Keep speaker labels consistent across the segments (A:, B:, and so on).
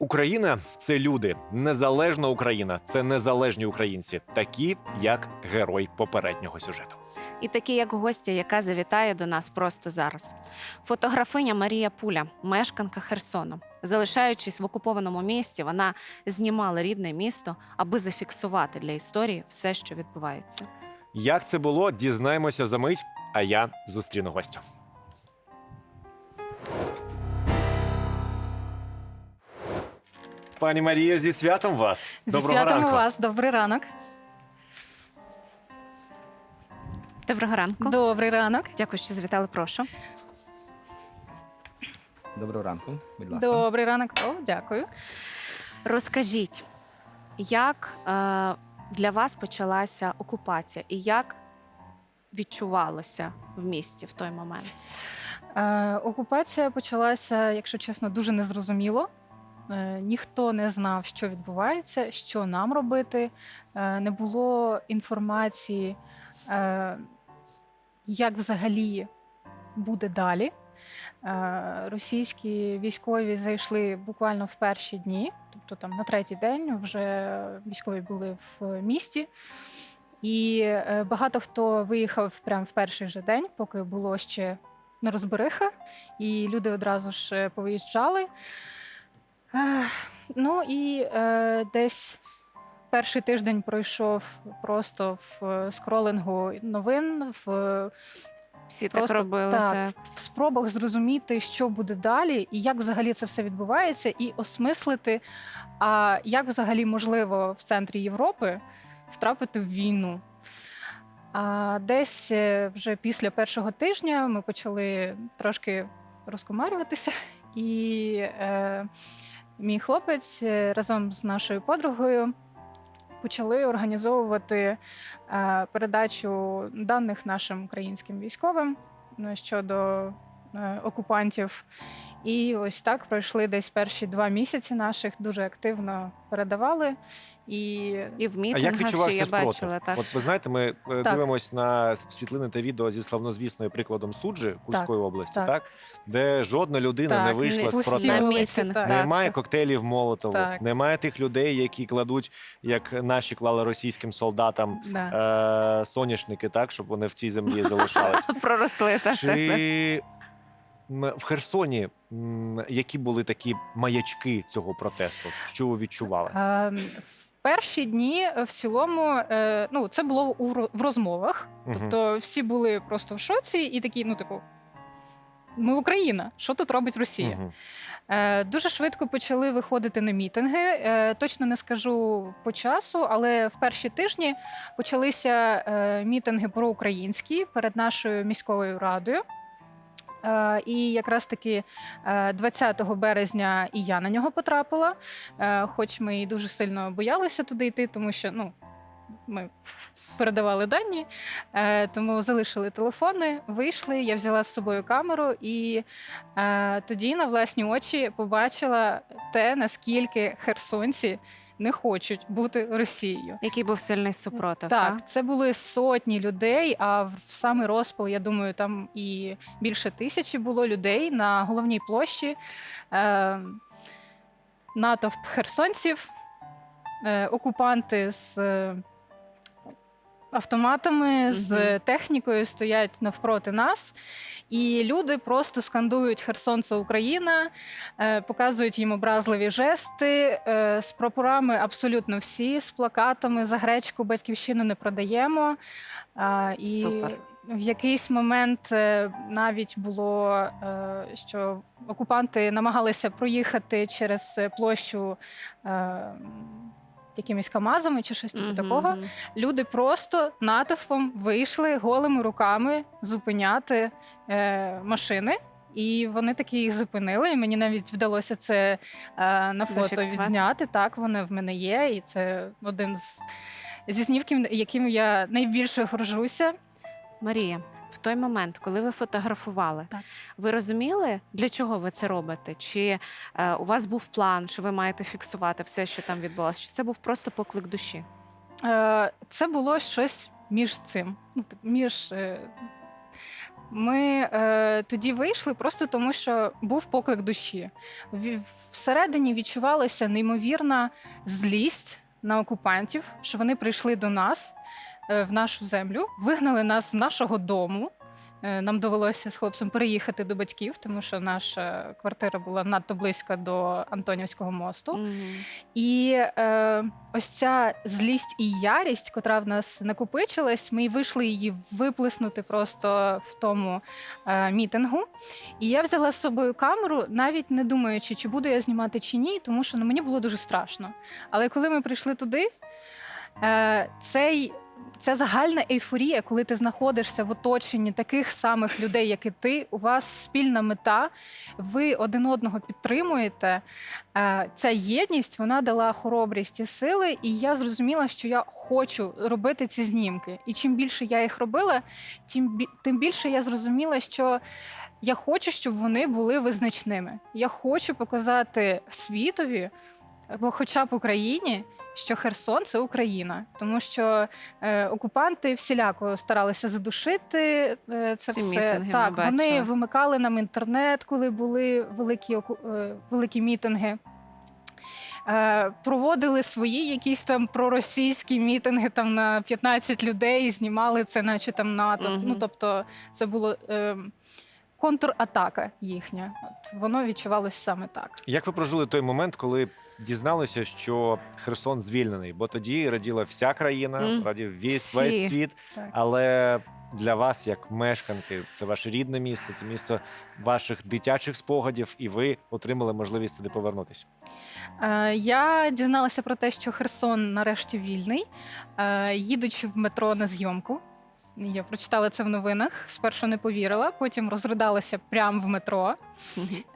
A: Україна це люди. Незалежна Україна це незалежні українці, такі як герой попереднього сюжету.
B: І такі, як гостя, яка завітає до нас просто зараз. Фотографиня Марія Пуля, мешканка Херсону. Залишаючись в окупованому місті, вона знімала рідне місто, аби зафіксувати для історії все, що відбувається.
A: Як це було, дізнаємося за мить. А я зустріну гостя. Пані Марія, зі святом вас.
C: Зі святом
A: ранку.
C: вас. Добрий ранок.
B: Доброго ранку.
C: Добрий ранок.
B: Дякую, що завітали. Прошу.
D: Доброго ранку, будь ласка.
C: Добрий ранок. О, дякую.
B: Розкажіть, як е, для вас почалася окупація і як відчувалося в місті в той момент?
C: Е, окупація почалася, якщо чесно, дуже незрозуміло. Е, ніхто не знав, що відбувається, що нам робити. Е, не було інформації, е, як взагалі буде далі. Російські військові зайшли буквально в перші дні, тобто там на третій день вже військові були в місті. І багато хто виїхав прямо в перший же день, поки було ще нерозбериха, і люди одразу ж повиїжджали. Е, Ну і е, десь перший тиждень пройшов просто в е, скролингу новин, в
B: Всі
C: Просто
B: так робили.
C: так,
B: так.
C: в спробах зрозуміти, що буде далі, і як взагалі це все відбувається, і осмислити, а як взагалі можливо в центрі Європи втрапити в війну. А десь е, вже після першого тижня ми почали трошки розкомарюватися, і е, мій хлопець е, разом з нашою подругою почали організовувати е, передачу даних нашим українським військовим е, щодо окупантів. І ось так пройшли десь перші два місяці наших, дуже активно передавали. І
B: І в
A: А як відчувався
B: я
A: спротив?
B: бачила так.
A: От ви знаєте, ми е,
C: Так.
A: дивимось на світлини та відео зі славнозвісною прикладом суджі Курської області, так.
C: так.
A: де жодна людина не вийшла
B: не
A: з протесту.
B: мітинг,
C: так.
B: так.
A: Немає коктейлів Молотову,
C: Так.
A: немає тих людей, які кладуть, як наші клали російським солдатам
C: Да.
A: е, соняшники, так щоб вони в цій землі залишалися.
B: Проросли так. так, так.
A: Чи в Херсоні які були такі маячки цього протесту? Що ви відчували?
C: Ем, В перші дні в цілому е, ну, це було в розмовах. Тобто всі були просто в шоці і такі, ну, типу, ми Україна, що тут робить Росія? Е, Дуже швидко почали виходити на мітинги. Е, Точно не скажу по часу, але в перші тижні почалися е, мітинги проукраїнські перед нашою міською радою. Е, І якраз таки е, 20 березня і я на нього потрапила. Е, Хоч ми і дуже сильно боялися туди йти, тому що ну, ми передавали дані, е, тому залишили телефони, вийшли. Я взяла з собою камеру, і е, тоді на власні очі побачила те, наскільки херсонці не хочуть бути Росією.
B: Який був сильний супротив.
C: Так, це були сотні людей. А в самий розпал, я думаю, там і більше тисячі було людей на головній площі. Е, натовп херсонців, е, окупанти з е, автоматами, з технікою стоять навпроти нас. І люди просто скандують Херсон це Україна, е, показують їм образливі жести е, з прапорами абсолютно всі, з плакатами за гречку батьківщину не продаємо. І
B: Супер.
C: в якийсь момент е, навіть було, що окупанти намагалися проїхати через площу. Якимись камазами чи щось типу такого. Люди просто натовпом вийшли голими руками зупиняти е, машини. І вони таки їх зупинили. І мені навіть вдалося це е, на фото відзняти. Так, вони в мене є, і це один з зі снівків, яким я найбільше горжуся.
B: Марія, в той момент, коли ви фотографували,
C: Так.
B: ви розуміли, для чого ви це робите? Чи е, у вас був план, що ви маєте фіксувати все, що там відбулося? Чи це був просто поклик душі?
C: Е, це було щось між цим. Ну, між е, Ми е, тоді вийшли просто тому, що був поклик душі. Ві- Всередині відчувалася неймовірна злість на окупантів, що вони прийшли до нас в нашу землю, вигнали нас з нашого дому. Е, Нам довелося з хлопцем переїхати до батьків, тому що наша квартира була надто близько до Антонівського мосту.
B: Мгм.
C: І е, ось ця злість і ярість, котра в нас накопичилась, ми вийшли її виплеснути просто в тому е, мітингу. І я взяла з собою камеру, навіть не думаючи, чи буду я знімати чи ні, тому що ну, мені було дуже страшно. Але коли ми прийшли туди, е, цей. Ця загальна ейфорія, коли ти знаходишся в оточенні таких самих людей, як і ти, у вас спільна мета, ви один одного підтримуєте. Е, Ця єдність вона дала хоробрість і сили, і я зрозуміла, що я хочу робити ці знімки. І чим більше я їх робила, тим більше я зрозуміла, що я хочу, щоб вони були визначними. Я хочу показати світові, або хоча б Україні, що Херсон це Україна, тому що е, окупанти всіляко старалися задушити е, це
B: Ці
C: все.
B: мітинги ми
C: так,
B: бачили.
C: вони вимикали нам інтернет, коли були великі, оку- е, великі мітинги. Е, Проводили свої якісь там проросійські мітинги там на 15 людей, знімали це, наче там НАТО.
B: Мгм.
C: Ну тобто, це було е, контратака їхня. От воно відчувалось саме так.
A: Як ви прожили той момент, коли дізналися, що Херсон звільнений? Бо тоді раділа вся країна,
B: Мгм.
A: радів весь
B: Всі.
A: весь світ.
C: Так.
A: Але для вас, як мешканки, це ваше рідне місто, це місто ваших дитячих спогадів, і ви отримали можливість туди повернутися.
C: Е, Я дізналася про те, що Херсон нарешті вільний, е, їдучи в метро на зйомку. Я прочитала це в новинах. Спершу не повірила, потім розридалася прямо в метро.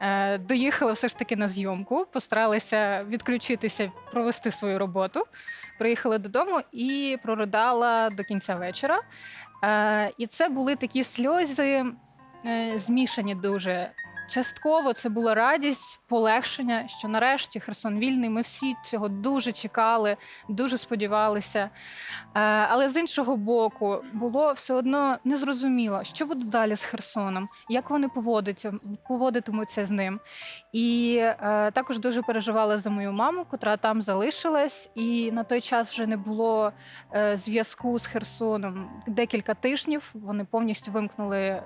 C: Е, Доїхала все ж таки на зйомку, постаралася відключитися, провести свою роботу. Приїхала додому і проридала до кінця вечора. Е, І це були такі сльози е, змішані дуже. Частково це була радість, полегшення, що нарешті Херсон вільний. Ми всі цього дуже чекали, дуже сподівалися. Е, Але з іншого боку, було все одно незрозуміло, що буде далі з Херсоном, як вони поводяться, поводитимуться з ним. І е, також дуже переживала за мою маму, котра там залишилась, і на той час вже не було е, зв'язку з Херсоном декілька тижнів. Вони повністю вимкнули.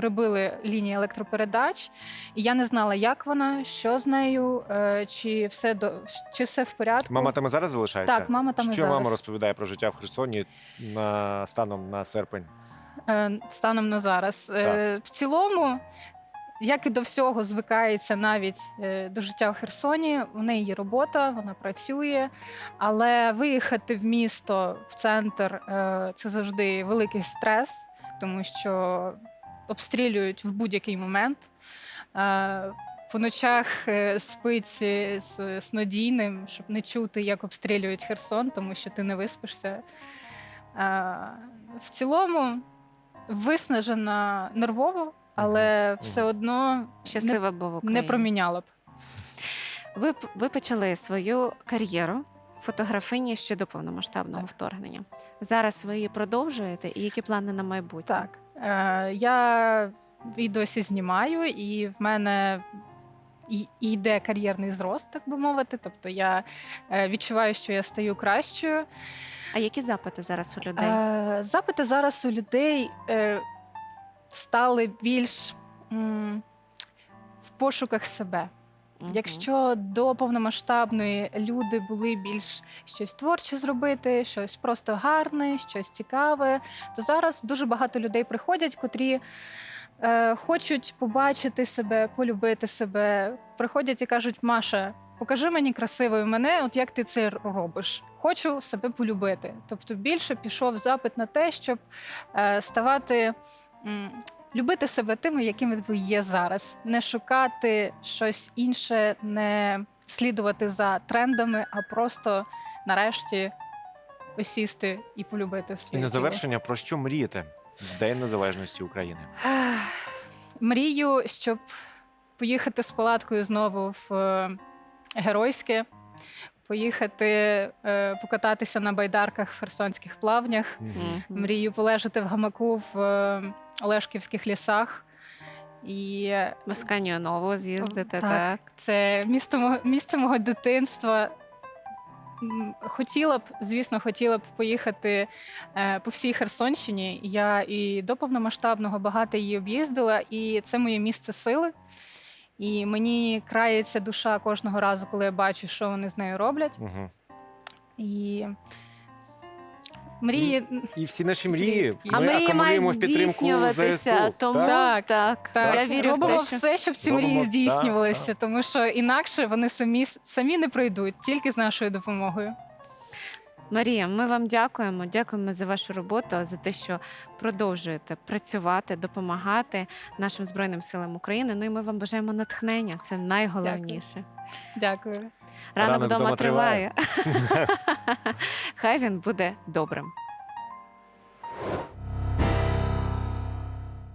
C: Перебили лінії електропередач, і я не знала, як вона, що з нею, е, чи все до чи все в порядку.
A: Мама там і зараз залишається?
C: Так, мама там і
A: що
C: зараз.
A: мама розповідає про життя в Херсоні на станом на серпень?
C: Е, станом на зараз. Е, В цілому, як і до всього, звикається навіть до життя в Херсоні. У неї є робота, вона працює, але виїхати в місто, в центр це завжди великий стрес, тому що обстрілюють в будь-який момент. Е, По ночах е, спить е, з снодійним, щоб не чути, як обстрілюють Херсон, тому що ти не виспишся. Е, В цілому виснажена нервово, але все одно
B: Щаслива
C: не
B: Україна.
C: проміняло б.
B: Ви, ви почали свою кар'єру фотографині ще до повномасштабного
C: Так.
B: вторгнення. Зараз ви її продовжуєте, і які плани на майбутнє?
C: Так. Е, я і досі знімаю, і в мене і, йде кар'єрний зрост, так би мовити. Тобто я е, відчуваю, що я стаю кращою.
B: А які запити зараз у людей?
C: Е, запити зараз у людей стали більш в пошуках себе. Якщо до повномасштабної люди були більш щось творче зробити, щось просто гарне, щось цікаве, то зараз дуже багато людей приходять, котрі е, хочуть побачити себе, полюбити себе. Приходять і кажуть: Маша, покажи мені красивою мене, от як ти це робиш. Хочу себе полюбити. Тобто більше пішов запит на те, щоб е, ставати. Любити себе тими, якими ви є зараз, не шукати щось інше, не слідувати за трендами, а просто нарешті осісти і полюбити
A: І на завершення про що мрієте в День Незалежності України?
C: Мрію, щоб поїхати з палаткою знову в е, Геройське, поїхати е, покататися на байдарках в херсонських плавнях.
A: Мгм.
B: Мгм.
C: Мрію полежати в гамаку в е, Олешківських лісах. І
B: В з'їздити,
C: Так.
B: так.
C: це місто, мого- місце мого дитинства. Хотіла б, звісно, хотіла б поїхати е, по всій Херсонщині. Я і до повномасштабного багато її об'їздила, і це моє місце сили. І мені крається душа кожного разу, коли я бачу, що вони з нею роблять.
A: Мгм.
C: І мрії
A: І всі наші мрії.
C: А
B: А
A: ми
B: мрії
A: акумулюємо
B: мають
A: в підтримку
B: здійснюватися,
A: ЗСУ.
B: тому
A: Так?
B: так,
C: Так,
B: я вірю в
C: робимо
B: те, що
C: все, щоб ці
A: Робимо,
C: мрії
A: так,
C: здійснювалися,
A: так.
C: тому що інакше вони самі самі не пройдуть, тільки з нашою допомогою.
B: Марія, ми вам дякуємо. Дякуємо за вашу роботу, за те, що продовжуєте працювати, допомагати нашим збройним силам України. Ну і ми вам бажаємо натхнення. Це найголовніше.
C: Дякую.
B: Ранок
A: вдома
B: триває. Хай він буде добрим.